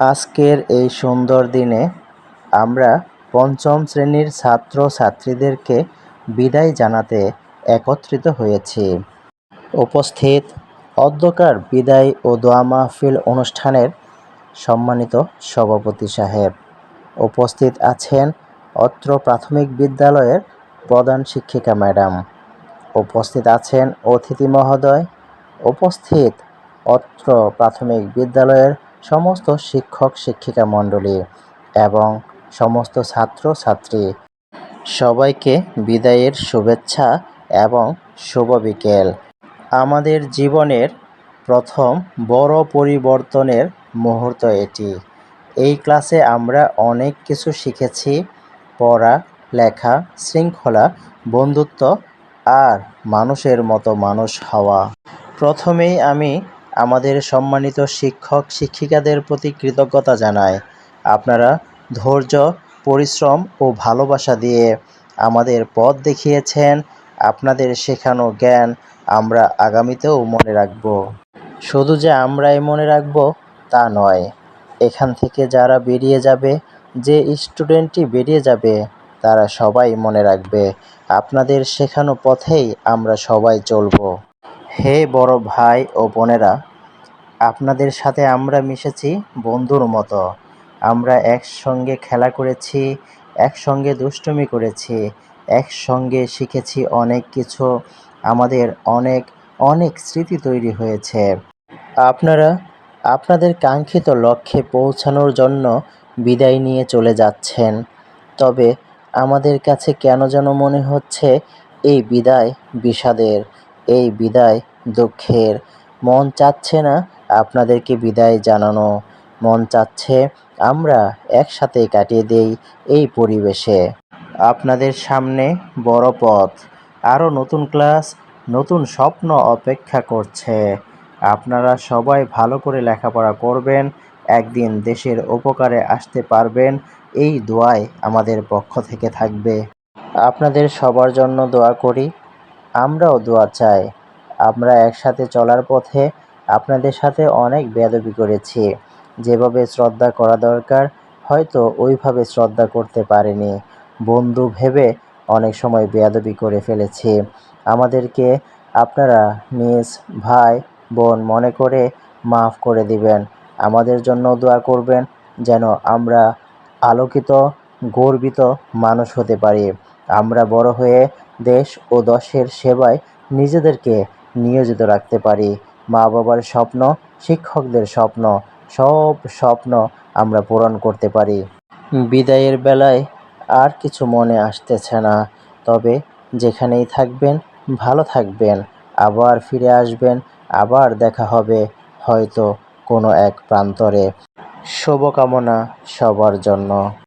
আজকের এই সুন্দর দিনে আমরা পঞ্চম শ্রেণির ছাত্র ছাত্রীদেরকে বিদায় জানাতে একত্রিত হয়েছি। উপস্থিত অধ্যকার বিদায় ও দোয়া মাহফিল অনুষ্ঠানের সম্মানিত সভাপতি সাহেব। উপস্থিত আছেন অত্র প্রাথমিক বিদ্যালয়ের প্রধান শিক্ষিকা ম্যাডাম। উপস্থিত আছেন অতিথি মহোদয়। উপস্থিত অত্র প্রাথমিক বিদ্যালয়ের সমস্ত শিক্ষক, শিক্ষিকা মণ্ডলী এবং সমস্ত ছাত্র, ছাত্রী সবাইকে বিদায়ের শুভেচ্ছা এবং শুভ বিকেল। আমাদের জীবনের প্রথম বড় পরিবর্তনের মুহূর্ত এটি। এই ক্লাসে আমরা অনেক কিছু শিখেছি, পড়া, লেখা, শৃঙ্খলা, বন্ধুত্ব আর মানুষের মতো মানুষ হওয়া। প্রথমেই আমি আমাদের সম্মানিত শিক্ষক, শিক্ষিকাদের প্রতি কৃতজ্ঞতা জানাই আপনারা ধৈর্য, পরিশ্রম ও ভালোবাসা দিয়ে আমাদের পথ দেখিয়েছেন। আপনাদের শেখানো জ্ঞান আমরা আগামীতেও মনে রাখব। শুধু যে আমরাই মনে রাখব তা নয়, এখান থেকে যারা বেরিয়ে যাবে, যে স্টুডেন্টটি বেরিয়ে যাবে, তারা সবাই মনে রাখবে, আপনাদের শেখানো পথেই আমরা সবাই চলব। হে বড় ভাই ও বোনেরা, আপনাদের সাথে আমরা মিশেছি বন্ধুর মতো। আমরা একসঙ্গে খেলা করেছি, একসঙ্গে দুষ্টুমি করেছি, একসঙ্গে শিখেছি অনেক কিছু। আমাদের অনেক অনেক স্মৃতি তৈরি হয়েছে। আপনারা, আপনাদের কাঙ্ক্ষিত লক্ষ্যে পৌঁছানোর জন্য বিদায় নিয়ে চলে যাচ্ছেন। তবে আমাদের কাছে কেন যেন মনে হচ্ছে এই বিদায় বিষাদের। এই বিদায় দুঃখের। মন চাচ্ছে না আপনাদেরকে বিদায় জানানো। মন চাচ্ছে আমরা একসাথে কাটিয়ে দেই এই পরিবেশে। আপনাদের সামনে বড় পথ। আরও নতুন ক্লাস, নতুন স্বপ্ন অপেক্ষা করছে। আপনারা সবাই ভালো করে লেখাপড়া করবেন, একদিন দেশের উপকারে আসতে পারবেন, এই দোয়াই আমাদের পক্ষ থেকে থাকবে। আপনাদের সবার জন্য দোয়া করি। আমরাও দোয়া চাই। আমরা একসাথে চলার পথে আপনাদের সাথে অনেক বেয়াদবি করেছি। যেভাবে শ্রদ্ধা করা দরকার, হয়তো ওইভাবে শ্রদ্ধা করতে পারিনি। বন্ধু ভেবে অনেক সময় বেয়াদবি করে ফেলেছি। আমাদেরকে আপনারা নিজ ভাই, বোন মনে করে মাফ করে দিবেন। আমাদের জন্য দোয়া করবেন যেন আমরা আলোকিত, গর্বিত মানুষ হতে পারি। আমরা বড় হয়ে দেশ ও দশের সেবায় নিজেদেরকে নিয়োজিত রাখতে পারি। মা বাবার স্বপ্ন, শিক্ষকদের স্বপ্ন, সব স্বপ্ন আমরা পূরণ করতে পারি। বিদায়ের বেলায় আর কিছু মনে আসতেছে না। তবে যেখানেই থাকবেন, ভালো থাকবেন, আবার ফিরে আসবেন, আবার দেখা হবে হয়তো কোনো এক প্রান্তরে। শুভকামনা সবার জন্য।